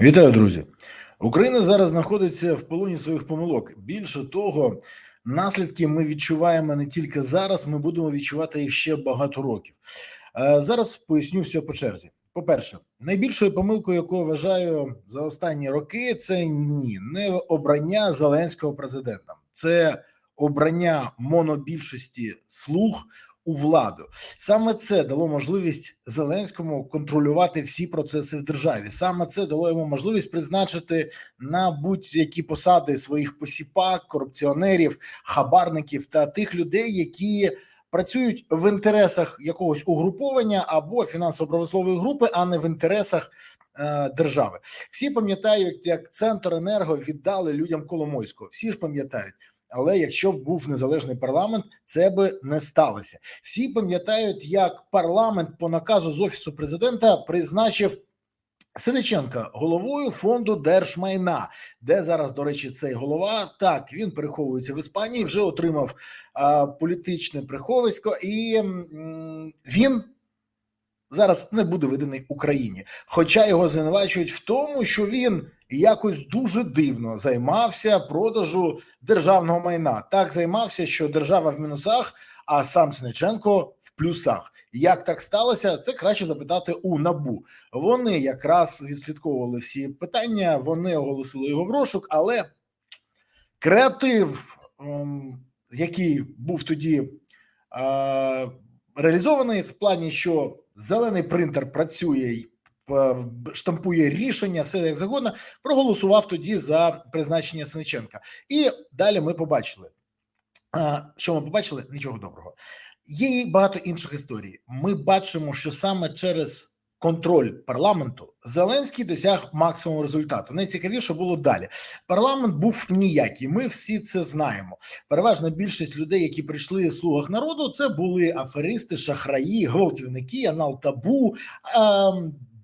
Вітаю, друзі! Україна зараз знаходиться в полоні своїх помилок. Більше того, наслідки ми відчуваємо не тільки зараз, ми будемо відчувати їх ще багато років. Е, Зараз поясню все по черзі. По-перше, найбільшою помилкою, яку вважаю за останні роки, це ні, не обрання Зеленського президентом, це обрання монобільшості слуг у владу. Саме це дало можливість Зеленському контролювати всі процеси в державі. Саме це дало йому можливість призначити на будь-які посади своїх посіпак, корупціонерів, хабарників та тих людей, які працюють в інтересах якогось угруповання або фінансово-промислової групи, а не в інтересах е, держави. Всі пам'ятають, як центр енерго віддали людям Коломойського. Всі ж пам'ятають. Але якщо б був незалежний парламент, це би не сталося. Всі пам'ятають, як парламент по наказу з офісу президента призначив Синиченка головою фонду держмайна, де зараз, до речі, цей голова так він переховується в Іспанії, вже отримав а, політичне приховисько, і м, він зараз не буде виданий Україні. Хоча його звинувачують в тому, що він якось дуже дивно займався продажу державного майна. Так займався, що держава в мінусах, а сам Синиченко в плюсах. Як так сталося? Це краще запитати у набу. Вони якраз відслідковували всі питання, вони оголосили його в розшук, але креатив, ем, який був тоді е, реалізований в плані, що зелений принтер працює штампує рішення, все як завгодно, проголосував тоді за призначення Синиченка. І далі ми побачили. Що ми побачили? Нічого доброго. Є і багато інших історій. Ми бачимо, що саме через контроль парламенту Зеленський досяг максимум результату. Найцікавіше було далі. Парламент був ніякий. Ми всі це знаємо. Переважна більшість людей, які прийшли з слугах народу, це були аферисти, шахраї, гвалтівники, анал табу.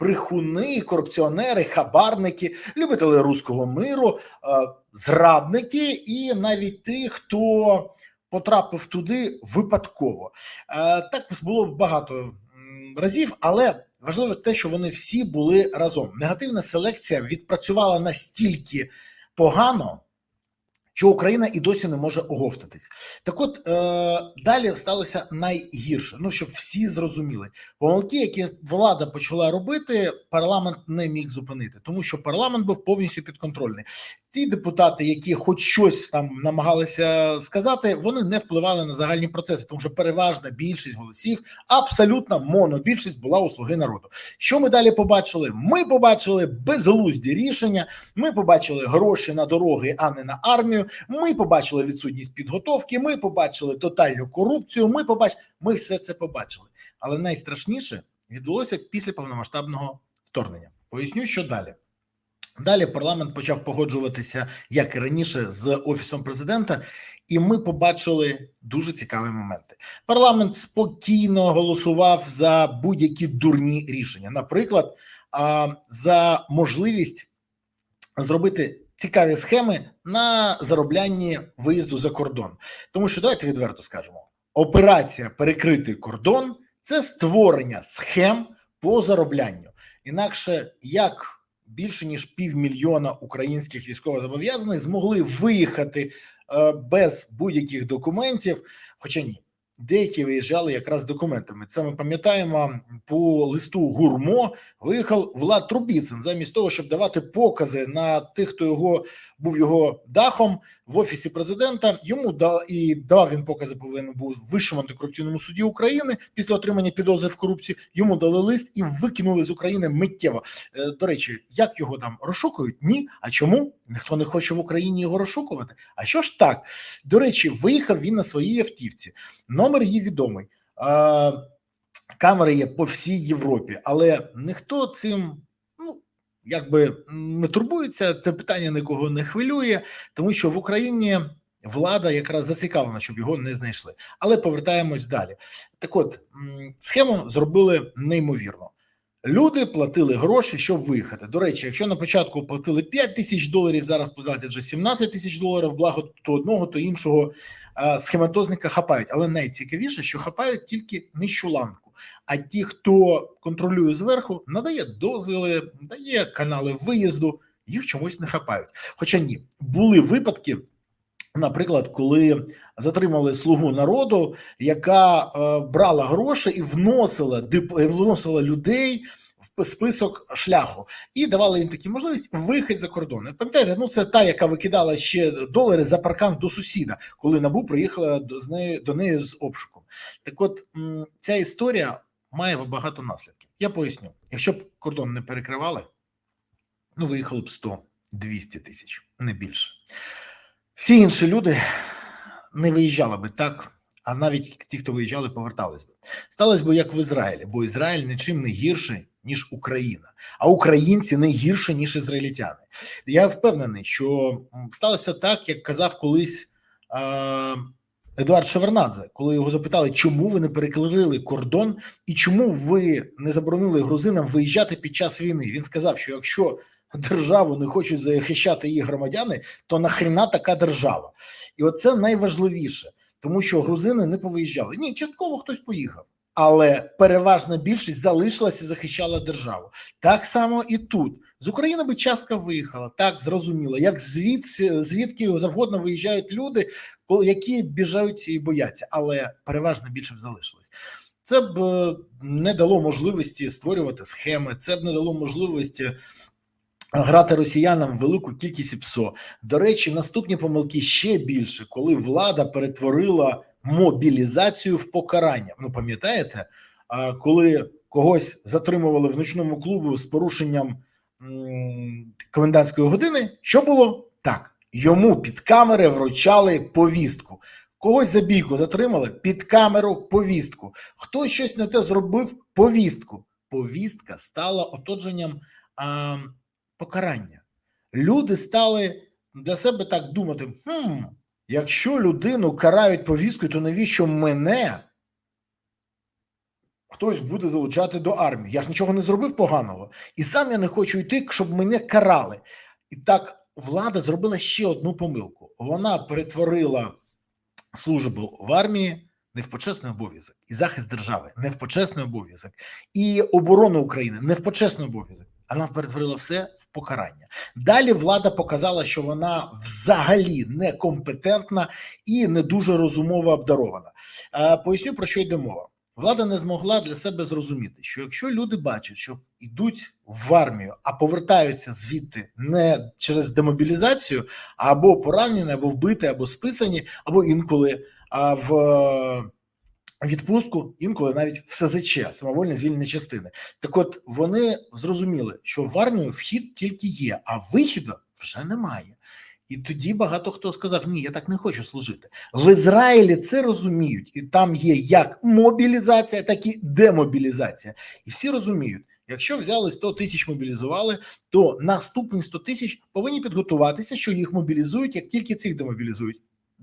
Брехуни, корупціонери, хабарники, любителі руського миру, е, зрадники, і навіть ті, хто потрапив туди випадково. Е, Так було багато разів, але важливо те, що вони всі були разом. Негативна селекція відпрацювала настільки погано. Що Україна і досі не може оговтатись, так от е, далі сталося найгірше. Ну щоб всі зрозуміли, помилки, які влада почала робити, парламент не міг зупинити, тому що парламент був повністю підконтрольний. Ті депутати, які хоч щось там намагалися сказати, вони не впливали на загальні процеси, тому що переважна більшість голосів, абсолютно монобільшість була у слуги народу. Що ми далі побачили? Ми побачили безглузді рішення. Ми побачили гроші на дороги, а не на армію. Ми побачили відсутність підготовки. Ми побачили тотальну корупцію. Ми побачили, ми все це побачили. Але найстрашніше відбулося після повномасштабного вторгнення. Поясню, що далі. Далі парламент почав погоджуватися як і раніше з офісом президента, і ми побачили дуже цікаві моменти. Парламент спокійно голосував за будь-які дурні рішення, наприклад, за можливість зробити цікаві схеми на зароблянні виїзду за кордон. Тому що давайте відверто скажемо: операція перекритий кордон це створення схем по зароблянню. Інакше як більше ніж півмільйона українських військовозобов'язаних змогли виїхати е, без будь-яких документів, хоча ні. Деякі виїжджали якраз з документами. Це ми пам'ятаємо по листу гурмо. Виїхав Влад Трубіцин замість того, щоб давати покази на тих, хто його був його дахом в офісі президента. Йому дав і давав він покази. Повинен був в вищому антикорупційному суді України після отримання підозри в корупції. Йому дали лист і викинули з України миттєво. Е, До речі, як його там розшукують? Ні. А чому ніхто не хоче в Україні його розшукувати? А що ж так? До речі, виїхав він на своїй автівці. Номер її відомий. Камери є по всій Європі, але ніхто цим якби не турбується. Це питання нікого не хвилює, тому що в Україні влада якраз зацікавлена, щоб його не знайшли. Але повертаємось далі. Так, от схему зробили неймовірно. Люди платили гроші, щоб виїхати. До речі, якщо на початку платили 5 тисяч доларів, зараз платять вже 17 тисяч доларів, благо то одного, то іншого схематозника хапають. Але найцікавіше, що хапають тільки нижчу ланку. А ті, хто контролює зверху, надає дозвіли, дає канали виїзду, їх чомусь не хапають. Хоча ні, були випадки. Наприклад, коли затримали слугу народу, яка е, брала гроші і вносила дип, е, вносила людей в список шляху, і давали їм такі можливість вихід за кордон. Пам'ятаєте, ну це та, яка викидала ще долари за паркан до сусіда, коли набу приїхала до з нею до неї з обшуком. Так, от ця історія має багато наслідків. Я поясню, якщо б кордон не перекривали, ну виїхало б 100-200 тисяч, не більше. Всі інші люди не виїжджали би так, а навіть ті, хто виїжджали, повертались би. Сталося б як в Ізраїлі, бо Ізраїль нічим не гірший, ніж Україна, а українці не гірше, ніж ізраїльтяни. Я впевнений, що сталося так, як казав колись Едуард Шевернадзе, коли його запитали, чому ви не перекрили кордон і чому ви не заборонили грузинам виїжджати під час війни. Він сказав, що якщо державу не хочуть захищати її громадяни, то нахріна така держава, і оце найважливіше, тому що грузини не повиїжджали. Ні, частково хтось поїхав, але переважна більшість залишилася і захищала державу. Так само і тут з України би частка виїхала, так зрозуміло, як звідси звідки завгодно виїжджають люди, які біжають і бояться, але переважна більше б залишилась. Це б е, не дало можливості створювати схеми, це б не дало можливості грати росіянам велику кількість ПСО. До речі, наступні помилки ще більше, коли влада перетворила мобілізацію в покарання. Ну пам'ятаєте, коли когось затримували в ночному клубу з порушенням комендантської години, що було так? Йому під камери вручали повістку. Когось за бійку затримали під камеру повістку. Хтось щось не те зробив повістку. Повістка стала отодженням а, покарання. Люди стали для себе так думати: хм, якщо людину карають повісткою, то навіщо мене хтось буде залучати до армії? Я ж нічого не зробив поганого. І сам я не хочу йти, щоб мене карали. І так влада зробила ще одну помилку. Вона перетворила службу в армії не в почесний обов'язок, і захист держави не в почесний обов'язок, і оборону України не в почесний обов'язок. Вона перетворила все в покарання. Далі влада показала, що вона взагалі некомпетентна і не дуже розумово обдарована. Поясню про що йде мова. Влада не змогла для себе зрозуміти, що якщо люди бачать, що йдуть в армію, а повертаються звідти не через демобілізацію, або поранені, або вбиті, або списані, або інколи а в відпустку, інколи навіть в СЗЧ, самовольне звільнення частини. Так, от вони зрозуміли, що в армію вхід тільки є, а вихіду вже немає. І тоді багато хто сказав: Ні, я так не хочу служити. В Ізраїлі це розуміють, і там є як мобілізація, так і демобілізація. І всі розуміють, якщо взяли 100 тисяч мобілізували, то наступні 100 тисяч повинні підготуватися, що їх мобілізують, як тільки цих демобілізують.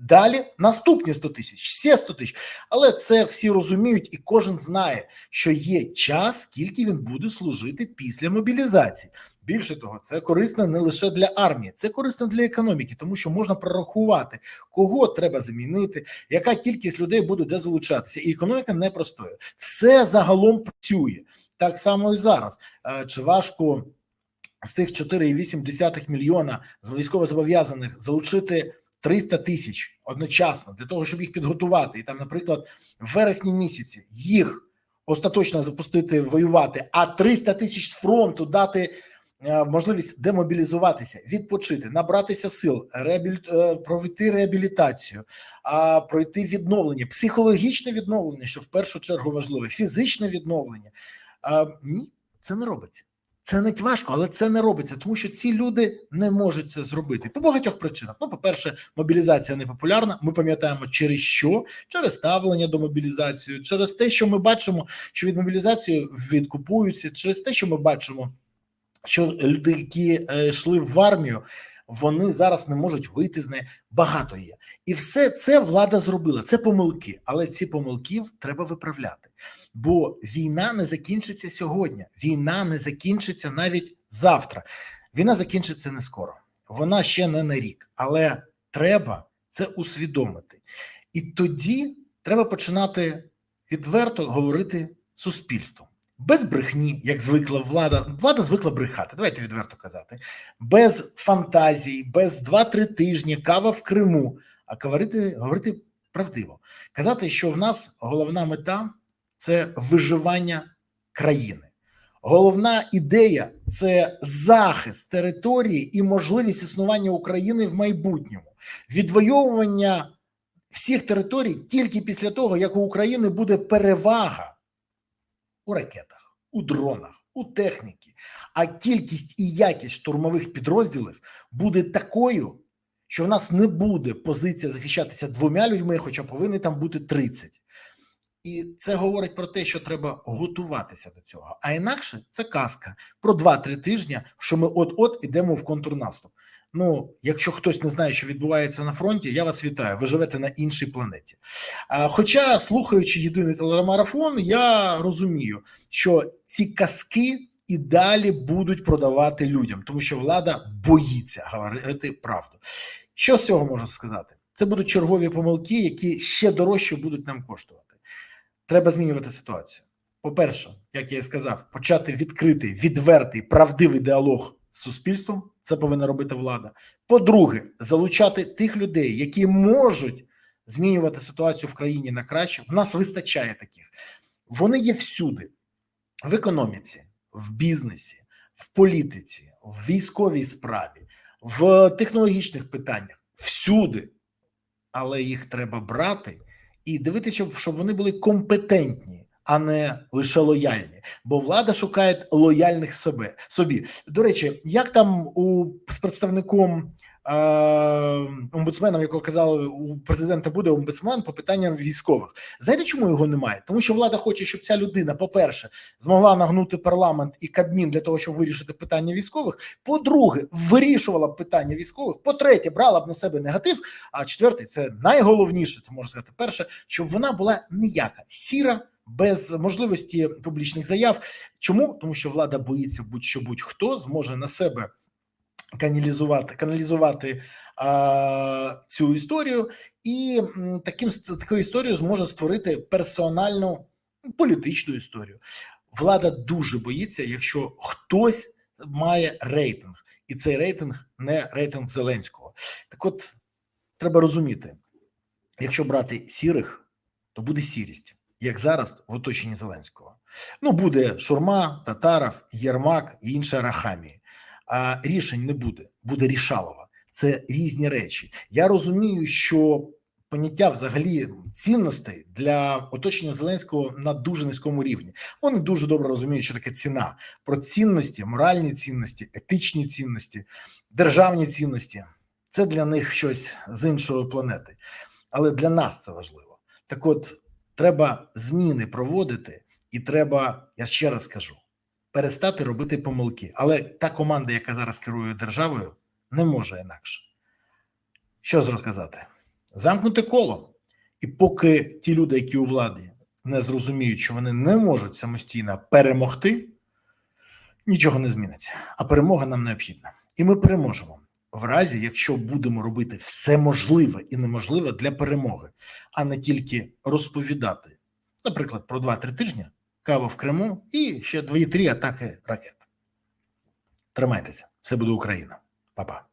Далі наступні 100 тисяч, ще 100 тисяч. Але це всі розуміють, і кожен знає, що є час, скільки він буде служити після мобілізації. Більше того, це корисно не лише для армії, це корисно для економіки, тому що можна прорахувати, кого треба замінити, яка кількість людей буде де залучатися, і економіка не простою. Все загалом працює так само і зараз. Е, чи важко з тих 4,8 мільйона військовозобов'язаних залучити? 300 тисяч одночасно для того, щоб їх підготувати, і там, наприклад, в вересні місяці їх остаточно запустити воювати, а 300 тисяч з фронту дати е, можливість демобілізуватися, відпочити, набратися сил, реабілі... Е, пройти реабілітацію, а пройти відновлення, психологічне відновлення, що в першу чергу важливе, фізичне відновлення. А, Ні, це не робиться. Це не важко, але це не робиться, тому що ці люди не можуть це зробити по багатьох причинах. Ну, по-перше, мобілізація не популярна. Ми пам'ятаємо, через що через ставлення до мобілізації, через те, що ми бачимо, що від мобілізації відкупуються, через те, що ми бачимо, що люди, які е, йшли в армію, вони зараз не можуть вийти з неї. Багато є, і все це влада зробила. Це помилки, але ці помилки треба виправляти. Бо війна не закінчиться сьогодні. Війна не закінчиться навіть завтра. Війна закінчиться не скоро. Вона ще не на рік, але треба це усвідомити. І тоді треба починати відверто говорити суспільством. Без брехні, як звикла влада, влада звикла брехати. Давайте відверто казати, без фантазій, без 2-3 тижні кава в Криму, а говорити, говорити правдиво. Казати, що в нас головна мета це виживання країни. Головна ідея це захист території і можливість існування України в майбутньому, відвоювання всіх територій тільки після того, як у України буде перевага у ракетах, у дронах, у техніці, а кількість і якість штурмових підрозділів буде такою, що в нас не буде позиція захищатися двома людьми, хоча повинні там бути 30. І це говорить про те, що треба готуватися до цього. А інакше це казка про 2-3 тижні, що ми от-от ідемо в контрнаступ. Ну, якщо хтось не знає, що відбувається на фронті, я вас вітаю. Ви живете на іншій планеті. Хоча, слухаючи єдиний телемарафон, я розумію, що ці казки і далі будуть продавати людям, тому що влада боїться говорити правду. Що з цього можу сказати? Це будуть чергові помилки, які ще дорожче будуть нам коштувати. Треба змінювати ситуацію. По-перше, як я і сказав, почати відкритий, відвертий, правдивий діалог з суспільством. Це повинна робити влада. По-друге, залучати тих людей, які можуть змінювати ситуацію в країні на краще. В нас вистачає таких. Вони є всюди: в економіці, в бізнесі, в політиці, в військовій справі, в технологічних питаннях. Всюди. Але їх треба брати і дивитися, щоб вони були компетентні, а не лише лояльні. Бо влада шукає лояльних себе собі. До речі, як там у з представником е, омбудсменом, якого казали, у президента буде омбудсмен по питанням військових. Знаєте, чому його немає? Тому що влада хоче, щоб ця людина, по-перше, змогла нагнути парламент і Кабмін для того, щоб вирішити питання військових. По-друге, вирішувала б питання військових. По-третє, брала б на себе негатив. А четверте, це найголовніше, це можна сказати, перше, щоб вона була ніяка сіра. Без можливості публічних заяв, чому тому, що влада боїться, будь-що будь-хто зможе на себе каналізувати каналізувати а, цю історію, і таким такою історією зможе створити персональну політичну історію. Влада дуже боїться, якщо хтось має рейтинг, і цей рейтинг не рейтинг Зеленського. Так, от треба розуміти, якщо брати сірих, то буде сірість, як зараз в оточенні Зеленського. Ну буде Шурма, Татаров, Єрмак і інша Рахамії а рішень не буде, буде рішалова. Це різні речі. Я розумію, що поняття взагалі цінностей для оточення Зеленського на дуже низькому рівні. Вони дуже добре розуміють, що таке ціна про цінності, моральні цінності, етичні цінності, державні цінності. Це для них щось з іншої планети, але для нас це важливо. Так, от треба зміни проводити, і треба, я ще раз кажу перестати робити помилки. Але та команда, яка зараз керує державою, не може інакше. Що зрозказати? Замкнути коло. І поки ті люди, які у владі не зрозуміють, що вони не можуть самостійно перемогти, нічого не зміниться. А перемога нам необхідна. І ми переможемо в разі, якщо будемо робити все можливе і неможливе для перемоги, а не тільки розповідати, наприклад, про 2-3 тижні кава в Криму і ще дві-три атаки ракет. Тримайтеся, все буде Україна, Па-па.